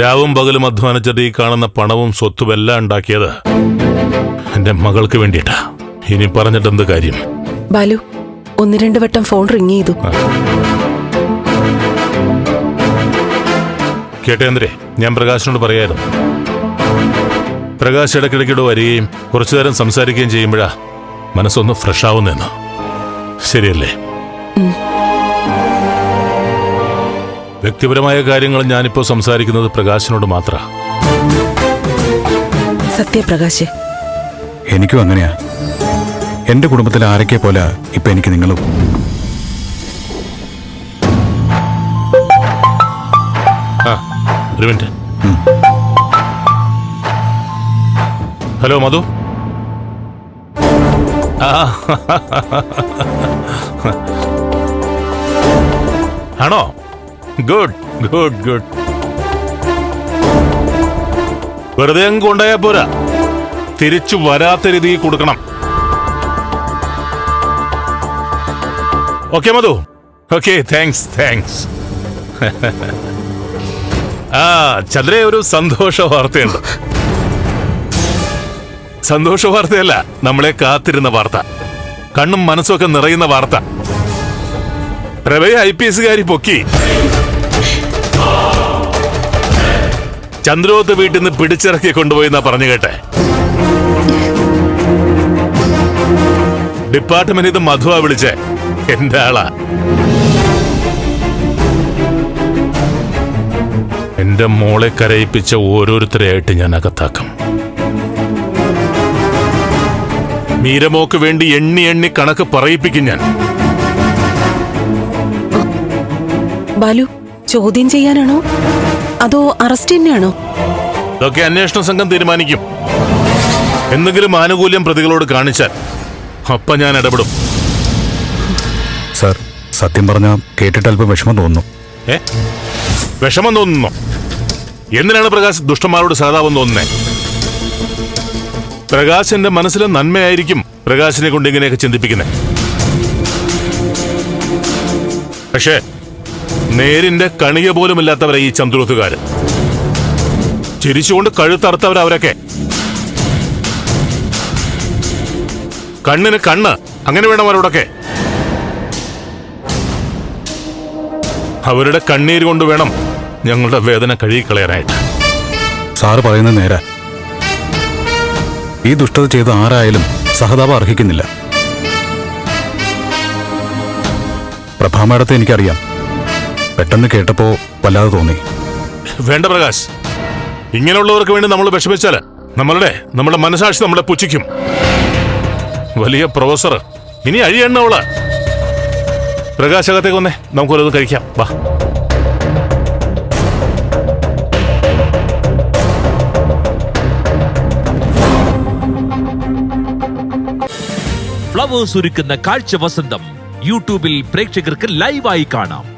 രാവും പകലും അധ്വാനിച്ചിട്ട് ഈ കാണുന്ന പണവും സ്വത്തും എല്ലാം ഉണ്ടാക്കിയത് എന്റെ മകൾക്ക് വേണ്ടിയിട്ടാ. ഇനി പറഞ്ഞിട്ട് എന്ത് കാര്യം? ബാലു ഒന്ന് രണ്ട് വട്ടം ഫോൺ റിങ് ചെയ്തു. കേട്ടേന്ദ്രേ ഞാൻ പ്രകാശിനോട് പറയായിരുന്നു. പ്രകാശ് ഇടയ്ക്കിടയ്ക്കിടെ വരികയും കുറച്ചു നേരം സംസാരിക്കുകയും ചെയ്യുമ്പോഴാ മനസ്സൊന്ന് ഫ്രഷ് ആവുന്നെന്ന് ശരിയല്ലേ? വ്യക്തിപരമായ കാര്യങ്ങൾ ഞാനിപ്പോ സംസാരിക്കുന്നത് പ്രകാശിനോട് മാത്ര. സത്യപ്രകാശ് എനിക്കും അങ്ങനെയാ. എന്റെ കുടുംബത്തിലെ ആരൊക്കെ പോലെ ഇപ്പൊ എനിക്ക് നിങ്ങളും. ആ ഒരു മിനിറ്റ്. ഹലോ മധു? ആണോ? Good good good. വെറുതെ അങ്ങ് കൊണ്ടുപോയാ പോരാ. തിരിച്ചു വരാത്ത രീതിയിൽ കൊടുക്കണം. Okay Madhu. Okay thanks thanks ആ ചന്ദ്രയെ ഒരു സന്തോഷ വാർത്തയുണ്ട്. സന്തോഷ വാർത്തയല്ല നമ്മളെ കാത്തിരുന്ന വാർത്ത. കണ്ണും മനസ്സുമൊക്കെ നിറയുന്ന വാർത്ത. പ്രഭയെ ഐ പി എസുകാരി പൊക്കി. ചന്ദ്രോത്ത് വീട്ടിൽ നിന്ന് പിടിച്ചിറക്കി കൊണ്ടുപോയി എന്നാ പറഞ്ഞു കേട്ടെ. ഡിപ്പാർട്ട്മെന്റ് ഇത് മധുവാ വിളിച്ചേ. എന്റെ ആളാ. എന്റെ മോളെ കരയിപ്പിച്ച ഓരോരുത്തരെയായിട്ട് ഞാൻ അകത്താക്കും. മീരമോക്ക് വേണ്ടി എണ്ണി എണ്ണി കണക്ക് പറയിപ്പിക്കും ഞാൻ. ബാലു ചോദ്യം ചെയ്യാനാണോ? അതോ അറസ്റ്റ് തന്നെയാണോ? ഇതൊക്കെ അന്വേഷണ സംഘം തീരുമാനിക്കും. എന്തെങ്കിലും ആനുകൂല്യം പ്രതികളോട് കാണിച്ചാൽ അപ്പ ഞാൻ ഇടപെടും. സാർ സത്യം പറഞ്ഞ കേട്ടിട്ട് അല്പം വിഷമം തോന്നുന്നു. ഏ? വിഷമം തോന്നുന്നു? എന്തിനാണ് പ്രകാശ് ദുഷ്ടന്മാരോട് സഹതാപം തോന്നുന്നേ? പ്രകാശിന്റെ മനസ്സിലെ നന്മയായിരിക്കും പ്രകാശിനെ കൊണ്ട് ഇങ്ങനെയൊക്കെ ചിന്തിപ്പിക്കുന്നത് പക്ഷേ നേരിന്റെ കണിക പോലുമില്ലാത്തവരെ ഈ ചന്ദ്രോത്തുകാര് ചിരിച്ചുകൊണ്ട് കഴുത്തറുത്തവരവരൊക്കെ കണ്ണിന് കണ്ണ് അങ്ങനെ വേണം അവരോടൊക്കെ അവരുടെ കണ്ണീര് കൊണ്ട് വേണം ഞങ്ങളുടെ വേദന കഴുകിക്കളയാനായിട്ട്. സാറ് പറയുന്നത് നേര. ഈ ദുഷ്ടത ചെയ്ത ആരായാലും സഹതാപം അർഹിക്കുന്നില്ല. പ്രഭാമേടത്തെ എനിക്കറിയാം. പെട്ടെന്ന് കേട്ടപ്പോ വല്ലാതെ തോന്നി. വേണ്ട പ്രകാശ്. ഇങ്ങനെയുള്ളവർക്ക് വേണ്ടി നമ്മൾ വിഷമിച്ചാൽ നമ്മളുടെ നമ്മുടെ മനസാക്ഷി നമ്മളെ പുച്ഛിക്കും. വലിയ പ്രൊഫസർ ഇനി അഴിയണ്ണ അവൾ. പ്രകാശ് അകത്തേക്ക് വന്നേ നമുക്ക് ഓരോന്നും കഴിക്കാം. വാ. ഫ്ലവേഴ്സ് ഒരുക്കുന്ന കാഴ്ച വസന്തം യൂട്യൂബിൽ പ്രേക്ഷകർക്ക് ലൈവായി കാണാം.